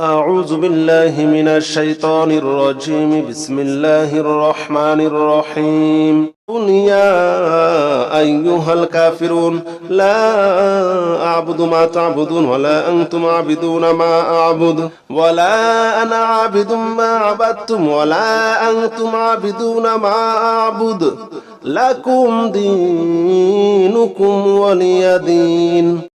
أعوذ بالله من الشيطان الرجيم. بسم الله الرحمن الرحيم. قل يا أيها الكافرون لا أعبد ما تعبدون ولا أنتم عابدون ما أعبد ولا أنا عابد ما عبدتم ولا أنتم عابدون ما أعبد. لكم دينكم ولي دين.